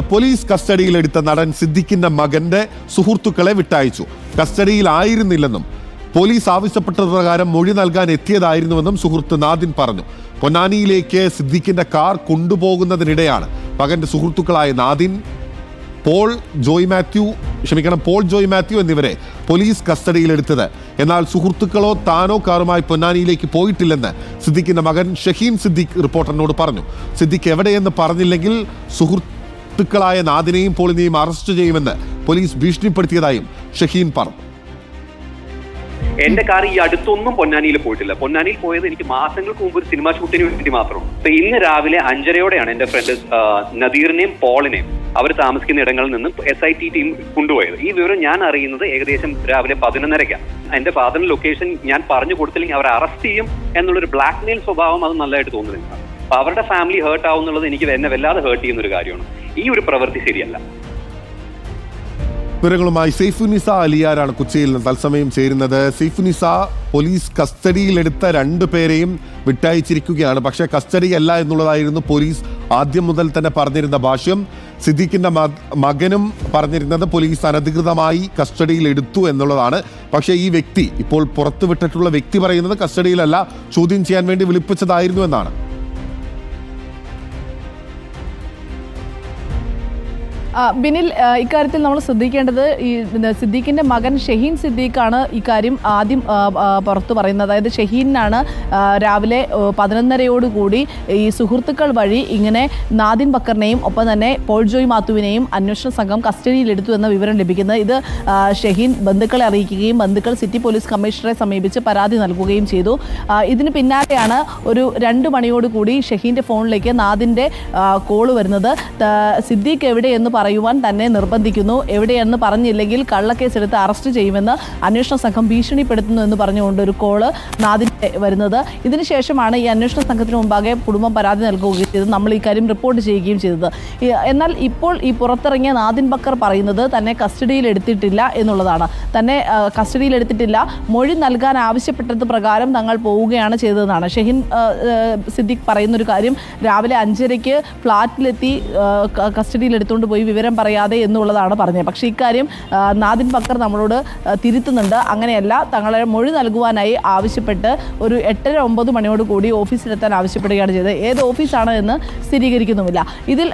Police കസ്റ്റഡിയിലെടുത്ത നടൻ സിദ്ദിഖിന്റെ മകന്റെ സുഹൃത്തുക്കളെ വിട്ടയച്ചു. കസ്റ്റഡിയിലായിരുന്നില്ലെന്നും പോലീസ് ആവശ്യപ്പെട്ടത് പ്രകാരം മൊഴി നൽകാൻ എത്തിയതായിരുന്നുവെന്നും സുഹൃത്ത് നാദിൻ പറഞ്ഞു. പൊന്നാനിയിലേക്ക് സിദ്ദിഖിന്റെ കാർ കൊണ്ടുപോകുന്നതിനിടെയാണ് മകന്റെ സുഹൃത്തുക്കളായ നാദിൻ പോൾ ജോയ് മാത്യു ക്ഷമിക്കണം പോൾ ജോയ് മാത്യു എന്നിവരെ പോലീസ് കസ്റ്റഡിയിലെടുത്തത്. എന്നാൽ സുഹൃത്തുക്കളോ താനോ കാറുമായി പൊന്നാനിയിലേക്ക് പോയിട്ടില്ലെന്ന് സിദ്ദിഖിന്റെ മകൻ ഷഹീം സിദ്ദിഖ് റിപ്പോർട്ടറിനോട് പറഞ്ഞു. സിദ്ദിഖ് എവിടെയെന്ന് പറഞ്ഞില്ലെങ്കിൽ സുഹൃത്തുക്കളായ നാദിനെയും പോളിനെയും അറസ്റ്റ് ചെയ്യുമെന്ന് പോലീസ് ഭീഷണിപ്പെടുത്തിയതായും ഷഹീൻ പറഞ്ഞു. എന്റെ കാർ ഈ അടുത്തൊന്നും പൊന്നാനിയിൽ പോയിട്ടില്ല. പൊന്നാനിയിൽ പോയത് എനിക്ക് മാസങ്ങൾക്ക് മുമ്പ് ഒരു സിനിമ ഷൂട്ടിന് വേണ്ടി മാത്രം അപ്പൊ ഇന്ന് രാവിലെ അഞ്ചരയോടെയാണ് എന്റെ ഫ്രണ്ട് നദീറിനെയും പോളിനെയും അവർ താമസിക്കുന്ന ഇടങ്ങളിൽ നിന്നും എസ് ഐ ടി ടീം കൊണ്ടുപോയത്. ഈ വിവരം ഞാൻ അറിയുന്നത് ഏകദേശം രാവിലെ പതിനൊന്നരയ്ക്കാണ് എന്റെ ഫാദറിന്റെ ലൊക്കേഷൻ ഞാൻ പറഞ്ഞു കൊടുത്തില്ലെങ്കിൽ അവർ അറസ്റ്റ് ചെയ്യും എന്നുള്ളൊരു ബ്ലാക്ക് മെയിൽ സ്വഭാവം അത് നല്ലതായിട്ട് തോന്നുന്നില്ല. അപ്പൊ അവരുടെ ഫാമിലി ഹേർട്ട് ആവുന്നുള്ളത് എനിക്ക് എന്നെ വല്ലാതെ ഹേർട്ട് ചെയ്യുന്ന ഒരു കാര്യമാണ്. ഈ ഒരു പ്രവൃത്തി ശരിയല്ല. വിവരങ്ങളുമായി സെയ്ഫുനിസ അലിയാരാണ് കൊച്ചിയിൽ തത്സമയം ചേരുന്നത്. സെയ്ഫുനിസ പോലീസ് കസ്റ്റഡിയിലെടുത്ത രണ്ടു പേരെയും വിട്ടയച്ചിരിക്കുകയാണ്. പക്ഷേ കസ്റ്റഡിയല്ല എന്നുള്ളതായിരുന്നു പോലീസ് ആദ്യം മുതൽ തന്നെ പറഞ്ഞിരുന്ന ഭാഷ്യം. സിദ്ദീഖിന്റെ മകനും പറഞ്ഞിരുന്നത് പോലീസ് അനധികൃതമായി കസ്റ്റഡിയിൽ എടുത്തു എന്നുള്ളതാണ്. പക്ഷേ ഈ വ്യക്തി ഇപ്പോൾ പുറത്തുവിട്ടിട്ടുള്ള വ്യക്തി പറയുന്നത് കസ്റ്റഡിയിലല്ല ചോദ്യം ചെയ്യാൻ വേണ്ടി വിളിപ്പിച്ചതായിരുന്നു എന്നാണ്. ബിനിൽ ഇക്കാര്യത്തിൽ നമ്മൾ ശ്രദ്ധിക്കേണ്ടത് ഈ സിദ്ദീഖിന്റെ മകൻ ഷഹീൻ സിദ്ദീഖാണ് ഇക്കാര്യം ആദ്യം പുറത്തു പറയുന്നത്. അതായത് ഷഹീനാണ് രാവിലെ പതിനൊന്നരയോടുകൂടി ഈ സുഹൃത്തുക്കൾ വഴി ഇങ്ങനെ നാദിൻ ബക്കറിനെയും ഒപ്പം തന്നെ പോൾ ജോയ് മാത്തുവിനെയും അന്വേഷണ സംഘം കസ്റ്റഡിയിലെടുത്തു എന്ന വിവരം ലഭിക്കുന്നത്. ഇത് ഷഹീൻ ബന്ധുക്കളെ അറിയിക്കുകയും ബന്ധുക്കൾ സിറ്റി പോലീസ് കമ്മീഷണറെ സമീപിച്ച് പരാതി നൽകുകയും ചെയ്തു. ഇതിന് പിന്നാലെയാണ് ഒരു രണ്ട് മണിയോടുകൂടി ഷഹീന്റെ ഫോണിലേക്ക് നാദിന്റെ കോൾ വരുന്നത്. സിദ്ദീഖ് എവിടെ എന്ന് പറയുവാൻ തന്നെ നിർബന്ധിക്കുന്നു. എവിടെയെന്ന് പറഞ്ഞില്ലെങ്കിൽ കള്ളക്കേസെടുത്ത് അറസ്റ്റ് ചെയ്യുമെന്ന് അന്വേഷണ സംഘം ഭീഷണിപ്പെടുത്തുന്നു എന്ന് പറഞ്ഞുകൊണ്ട് ഒരു കോൾ നാദിന്റെ വരുന്നത്. ഇതിനുശേഷമാണ് ഈ അന്വേഷണ സംഘത്തിന് മുമ്പാകെ കുടുംബം പരാതി നൽകുകയും ചെയ്തത്. നമ്മൾ ഈ കാര്യം റിപ്പോർട്ട് ചെയ്യുകയും ചെയ്തത്. എന്നാൽ ഇപ്പോൾ ഈ പുറത്തിറങ്ങിയ നാദിൻ ബക്കർ പറയുന്നത് തന്നെ കസ്റ്റഡിയിൽ എടുത്തിട്ടില്ല എന്നുള്ളതാണ്. തന്നെ കസ്റ്റഡിയിൽ എടുത്തിട്ടില്ല. മൊഴി നൽകാൻ ആവശ്യപ്പെട്ടത് പ്രകാരം തങ്ങൾ പോവുകയാണ് ചെയ്തതെന്നാണ്. ഷെഹിൻ സിദ്ദിഖ് പറയുന്നൊരു കാര്യം രാവിലെ അഞ്ചരയ്ക്ക് ഫ്ലാറ്റിലെത്തി കസ്റ്റഡിയിൽ എടുത്തുകൊണ്ട് പോയി വിവരം പറയാതെ എന്നുള്ളതാണ് പറഞ്ഞത്. പക്ഷേ ഇക്കാര്യം നാദിൻ ബക്കർ നമ്മളോട് തിരുത്തുന്നുണ്ട്. അങ്ങനെയല്ല തങ്ങളെ മൊഴി നൽകുവാനായി ആവശ്യപ്പെട്ട് ഒരു എട്ടര ഒമ്പത് മണിയോട് കൂടി ഓഫീസിലെത്താൻ ആവശ്യപ്പെടുകയാണ് ചെയ്തത്. ഏത് ഓഫീസാണ് എന്ന് സ്ഥിരീകരിക്കുന്നുമില്ല. ഇതിൽ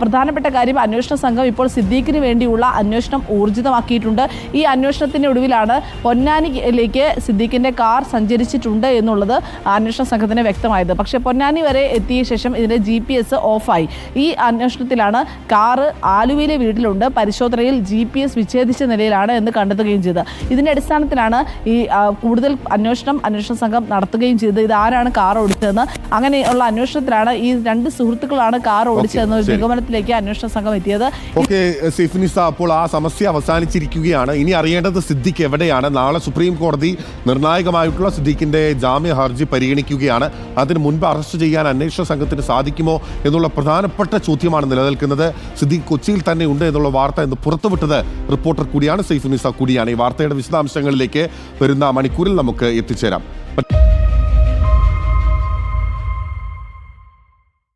പ്രധാനപ്പെട്ട കാര്യം അന്വേഷണ സംഘം ഇപ്പോൾ സിദ്ദീഖിന് വേണ്ടിയുള്ള അന്വേഷണം ഊർജിതമാക്കിയിട്ടുണ്ട്. ഈ അന്വേഷണത്തിന്റെ ഒടുവിലാണ് പൊന്നാനിയിലേക്ക് സിദ്ദീഖിന്റെ കാർ സഞ്ചരിച്ചിട്ടുണ്ട് എന്നുള്ളത് അന്വേഷണ സംഘത്തിന് വ്യക്തമായത്. പക്ഷേ പൊന്നാനി വരെ എത്തിയ ശേഷം ഇതിന്റെ ജി പി എസ് ഓഫായി. ഈ അന്വേഷണത്തിലാണ് കാറ് ആലുവയിലെ വീട്ടിലുണ്ട്. പരിശോധനയിൽ ജി പി എസ് വിച്ഛേദിച്ച നിലയിലാണ് എന്ന് കണ്ടെത്തുകയും ചെയ്തത് ഇതിന്റെ അടിസ്ഥാനത്തിലാണ് ഈ കൂടുതൽ അന്വേഷണം അന്വേഷണ സംഘം നടത്തുകയും ചെയ്തത് ഇത് ആരാണ് കാർ ഓടിച്ചതെന്ന്. അങ്ങനെയുള്ള അന്വേഷണത്തിലാണ് ഈ രണ്ട് സുഹൃത്തുക്കളാണ് കാർ ഓടിച്ചതെന്ന ഒരു നിഗമനത്തിലേക്ക് അന്വേഷണ സംഘം എത്തിയത്. ഓക്കെ സിഫ്നിസ അപ്പോൾ ആ സമസ്യ അവസാനിച്ചിരിക്കുകയാണ്. ഇനി അറിയേണ്ടത് സിദ്ദിഖ് എവിടെയാണ്? നാളെ സുപ്രീം കോടതി നിർണായകമായിട്ടുള്ള സിദ്ദിഖിന്റെ ജാമ്യ ഹർജി പരിഗണിക്കുകയാണ്. അതിന് മുൻപ് അറസ്റ്റ് ചെയ്യാൻ അന്വേഷണ സംഘത്തിന് സാധിക്കുമോ എന്നുള്ള പ്രധാനപ്പെട്ട ചോദ്യമാണ് നിലനിൽക്കുന്നത്. സിദ്ദിഖ് കൊച്ചിയിൽ തന്നെ ഉണ്ട് എന്നുള്ള വാർത്ത ഇന്ന് പുറത്തുവിട്ടത് റിപ്പോർട്ടർ കൂടിയാണ്. സൈഫുനിസ കൂടിയാണ്. ഈ വാർത്തയുടെ വിശദാംശങ്ങളിലേക്ക് വരുന്ന മണിക്കൂറിൽ നമുക്ക് എത്തിച്ചേരാം.